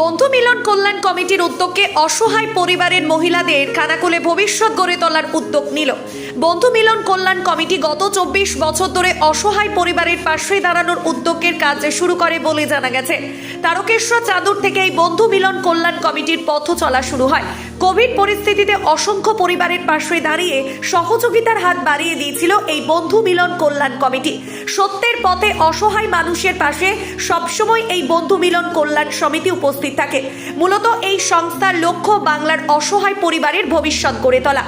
বন্ধু মিলন কল্যাণ কমিটির উদ্যোগে অসহায় পরিবারের মহিলাদের খানাকুলে ভবিষ্যৎ গড়ে তোলার উদ্যোগ নিল। বন্ধু মিলন কল্যাণ কমিটি গত চব্বিশ বছর ধরে অসহায় পরিবারের পাশে দাঁড়ানোর উদ্যোগের কাজ শুরু করে বলে জানা গেছে। তারকেশ্বর চাঁদুর থেকে এই বন্ধু মিলন কল্যাণ কমিটির পথ চলা শুরু হয়। কোভিড পরিস্থিতিতে অসংখ্য পরিবারের পাশে দাঁড়িয়ে সহযোগিতার হাত বাড়িয়ে দিয়েছিল এই বন্ধু মিলন কল্যাণ কমিটি। সত্যের পথে অসহায় মানুষের পাশে সবসময় এই বন্ধু মিলন কল্যাণ সমিতি উপস্থিত থাকে। মূলত এই সংস্থার লক্ষ্য বাংলার অসহায় পরিবারের ভবিষ্যৎ গড়ে তোলা।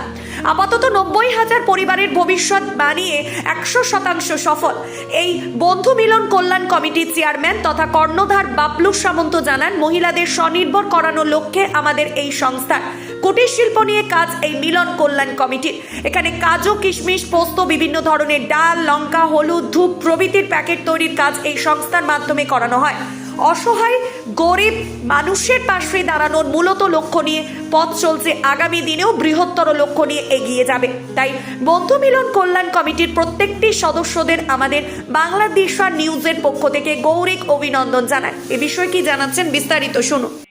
আপাতত নব্বই হাজার পরিবারের ভবিষ্যৎ বানিয়ে একশো শতাংশ সফল। এই বন্ধু মিলন কল্যাণ কমিটির চেয়ারম্যান তথা কর্ণধার বাবলু সামন্ত জানান, মহিলাদের স্বনির্ভর করানোর লক্ষ্যে আমাদের এই সংস্থা কুটির শিল্প নিয়ে কাজ এই মিলন কল্যাণ কমিটির। এখানে কাজু, কিশমিশ, পোস্ত, বিভিন্ন ধরনের ডাল, লঙ্কা, হলুদ, ধূপ প্রভৃতির প্যাকেট তৈরির কাজ এই সংস্থার মাধ্যমে করানো হয়। অসহায়, গরিব মানুষের পাশে দাঁড়ানোর মূলত লক্ষ্য নিয়ে পথ চলছে আগামী দিনেও বৃহত্তর লক্ষ্য নিয়ে এগিয়ে যাবে। তাই বন্ধু মিলন কল্যাণ কমিটির প্রত্যেকটি সদস্যদের আমাদের বাংলাদেশ নিউজের পক্ষ থেকে গৌরিক অভিনন্দন জানায় এ বিষয়ে কি জানাচ্ছেন বিস্তারিত শুনুন।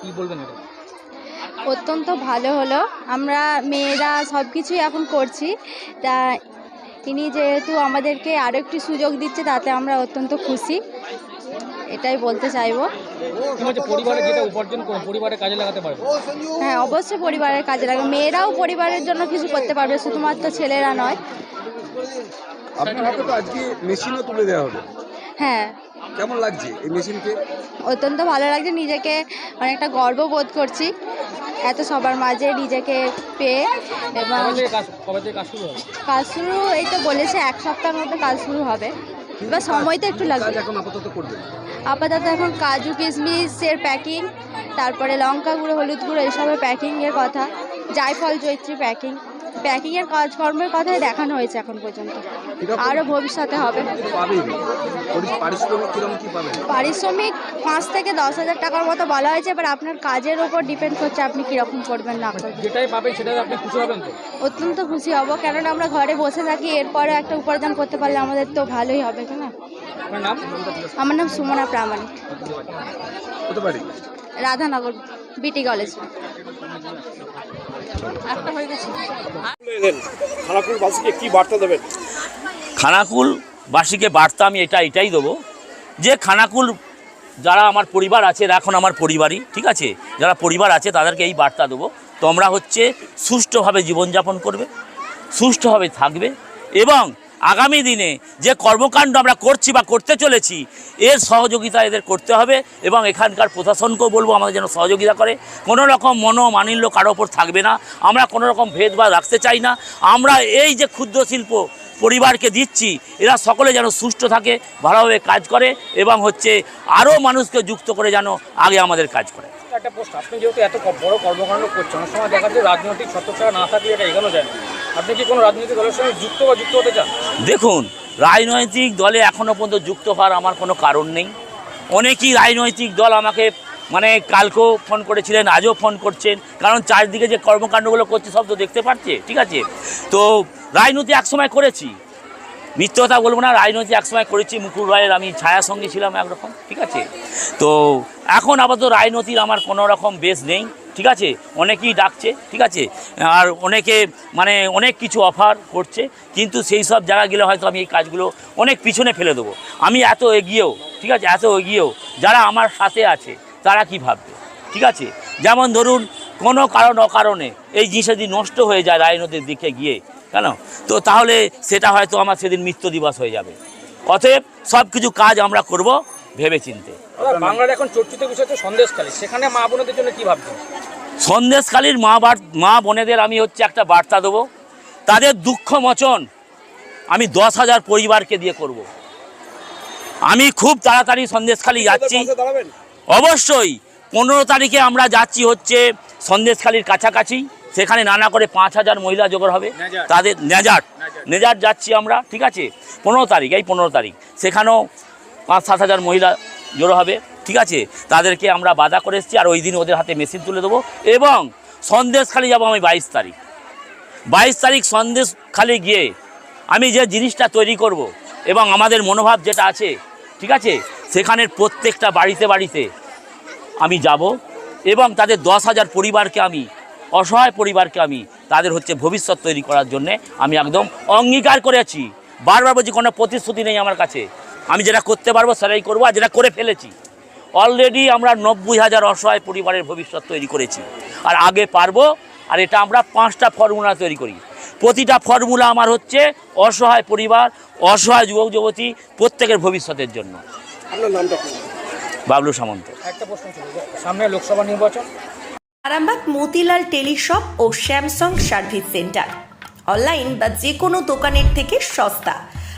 কি বলবেন অত্যন্ত ভালো হলো। আমরা মেয়েরা সব কিছুই এখন করছি। তা ইনি যেহেতু আমাদেরকে আরও একটি সুযোগ দিচ্ছে তাতে আমরা অত্যন্ত খুশি। এটাই বলতে চাইব। পরিবারে যেটা উপার্জন করে পরিবারে কাজে লাগাতে পারবে? হ্যাঁ অবশ্যই পরিবারের কাজে লাগে মেয়েরাও পরিবারের জন্য কিছু করতে পারবে শুধুমাত্র ছেলেরা নয়। আপনার হাতে তো আজকে মেশিনও তুলে দেওয়া হবে হ্যাঁ কেমন লাগছে এই মেশিনকে? অত্যন্ত ভালো লাগছে নিজেকে অনেকটা গর্ব বোধ করছি। এত সবার মাঝে নিজেকে পেয়ে এবং কাজ কবে থেকে কাজ শুরু হবে? কাজ শুরু এই তো বলেছে এক সপ্তাহের মধ্যে কাজ শুরু হবে। এবার সময় তো একটু লাগবে। এখন আপাতত করবেন আপাতত এখন কাজু কিশমিশের প্যাকিং তারপরে লঙ্কা গুঁড়ো হলুদ গুঁড়ো এইসবের প্যাকিংয়ের কথা। জায়ফল জৈত্রী প্যাকিং। প্যাকিংয়ের কাজকর্মের কথাই দেখানো হয়েছে এখন পর্যন্ত। আরও ভবিষ্যতে হবে। পারিশ্রমিক পাঁচ থেকে দশ হাজার টাকার মতো বলা হয়েছে এবার আপনার কাজের ওপর ডিপেন্ড করছে আপনি কীরকম করবেন না যেটাই পাবেন সেটাই আপনি খুশি হবেন তো? অত্যন্ত খুশি হব কেননা আমরা ঘরে বসে থাকি এরপরে একটা উপার্জন করতে পারলে আমাদের তো ভালোই হবে তাই না? আমার নাম সুমনা প্রামাণিক। রাধানগর বিটি কলেজ। একটা হয়ে গেছে। খানাকুলবাসীকে কি বার্তা দেবেন? খানাকুল বাসীকে বার্তা আমি এটা এটাই দেবো যে খানাকুল যারা আমার পরিবার আছে এরা এখন আমার পরিবারই ঠিক আছে? যারা পরিবার আছে তাদেরকে এই বার্তা দেবো। তোমরা হচ্ছে সুষ্ঠুভাবে জীবনযাপন করবে সুষ্ঠুভাবে থাকবে এবং আগামী দিনে যে কর্মকাণ্ড আমরা করছি বা করতে চলেছি, এর সহযোগিতা এদের করতে হবে এবং এখানকার প্রশাসনকেও বলব আমাদের যেন সহযোগিতা করে। কোনো রকম মনোমানিল্য কারও ওপর থাকবে না। আমরা কোনো রকম ভেদভাব রাখতে চাই না। আমরা এই যে ক্ষুদ্র শিল্প পরিবারকে দিচ্ছি, এরা সকলে যেন সুষ্ঠু থাকে, ভালোভাবে কাজ করে এবং হচ্ছে আরও মানুষকে যুক্ত করে যেন আগে আমাদের কাজ করে। একটা পোস্ট আপনি যেহেতু এত বড় কর্মকাণ্ড করছেন, অনেক সময় দেখা যায় রাজনৈতিক ছত্রছাড়া না থাকলে এটা এগোনো যায় না। আপনি কি কোনো রাজনৈতিক দলের সঙ্গে যুক্ত বা যুক্ত হতে চান? দেখুন, রাজনৈতিক দলে এখনও পর্যন্ত যুক্ত হওয়ার আমার কোনো কারণ নেই। অনেকই রাজনৈতিক দল আমাকে মানে কালকেও ফোন করেছিলেন, আজও ফোন করছেন, কারণ চারদিকে যে কর্মকাণ্ডগুলো করছে সব তো দেখতে পাচ্ছে ঠিক আছে? তো রাজনীতি একসময় করেছি। মিথ্যে কথা বলব না, রাজনীতি একসময় করেছি, মুকুল রায়ের আমি ছায়া সঙ্গে ছিলাম একরকম, ঠিক আছে? তো এখন আপাতত রাজনীতির আমার কোনো রকম বেশ নেই। ঠিক আছে? অনেকেই ডাকছে, ঠিক আছে? আর অনেকে মানে অনেক কিছু অফার করছে, কিন্তু সেই সব জায়গা গেলে হয়তো আমি এই কাজগুলো অনেক পিছনে ফেলে দেবো। আমি এত এগিয়েও, ঠিক আছে? এত এগিয়েও যারা আমার সাথে আছে, তারা কি ভাববে? ঠিক আছে? যেমন ধরুন, কোনো কারণ অকারণে এই জিনিস যদি নষ্ট হয়ে যায় রাজনীতির দিকে গিয়ে, কেন? তো তাহলে সেটা হয়তো আমার সেদিন মৃত্যু দিবস হয়ে যাবে। অতএব সব কিছু কাজ আমরা করব ভেবে চিনতে বাংলার এখন চর্চিত বিষয় হচ্ছে সন্দেশখালী। সেখানে মা বোনদের জন্য কি ভাবছেন? সন্দেশখালীর মা মা বোনেদের আমি হচ্ছে একটা বার্তা দেবো। তাদের দুঃখ মোচন আমি দশ হাজার পরিবারকে দিয়ে করব। আমি খুব তাড়াতাড়ি সন্দেশখালী যাচ্ছি। অবশ্যই পনেরো তারিখে আমরা যাচ্ছি হচ্ছে সন্দেশখালির কাছাকাছি। সেখানে নানা করে পাঁচ হাজার মহিলা জোগাড় হবে। তাদের নেজার। নেজার যাচ্ছি আমরা ঠিক আছে? পনেরো তারিখ এই পনেরো তারিখ। সেখানেও পাঁচ সাত হাজার মহিলা জড়ো হবে, ঠিক আছে? তাদেরকে আমরা বাধা করে এসেছি, আর ওই দিন ওদের হাতে মেশিন তুলে দেবো। এবং সন্দেশখালি যাব আমি বাইশ তারিখ। বাইশ তারিখ সন্দেশখালি গিয়ে আমি যে জিনিসটা তৈরি করব এবং আমাদের মনোভাব যেটা আছে, ঠিক আছে? সেখানের প্রত্যেকটা বাড়িতে বাড়িতে আমি যাব এবং তাদের দশ হাজার পরিবারকে আমি, অসহায় পরিবারকে আমি, তাদের হচ্ছে ভবিষ্যৎ তৈরি করার জন্যে আমি একদম অঙ্গীকার করেছি। বারবার বলছি, কোনো প্রতিশ্রুতি নেই আমার কাছে। আমি যেটা করতে পারব সেটাই করব আর যেটা করে ফেলেছি। অলরেডি আমরা নব্বই হাজার অসহায় পরিবারের ভবিষ্যৎ তৈরি করেছি। আর আগে পারব আর এটা আমরা পাঁচটা ফর্মুলা তৈরি করি। প্রতিটা ফর্মুলা আমার হচ্ছে অসহায় পরিবার অসহায় যুবক যুবতী প্রত্যেকের ভবিষ্যতের জন্য? বাবলু সামন্ত। একটা প্রশ্ন ছিল যে সামনে লোকসভা নির্বাচন। আরামবাগ মতিলাল টেলিশপ ও স্যামসাং সার্ভিস সেন্টার। অনলাইন বা যে কোনো দোকানের থেকে সস্তা।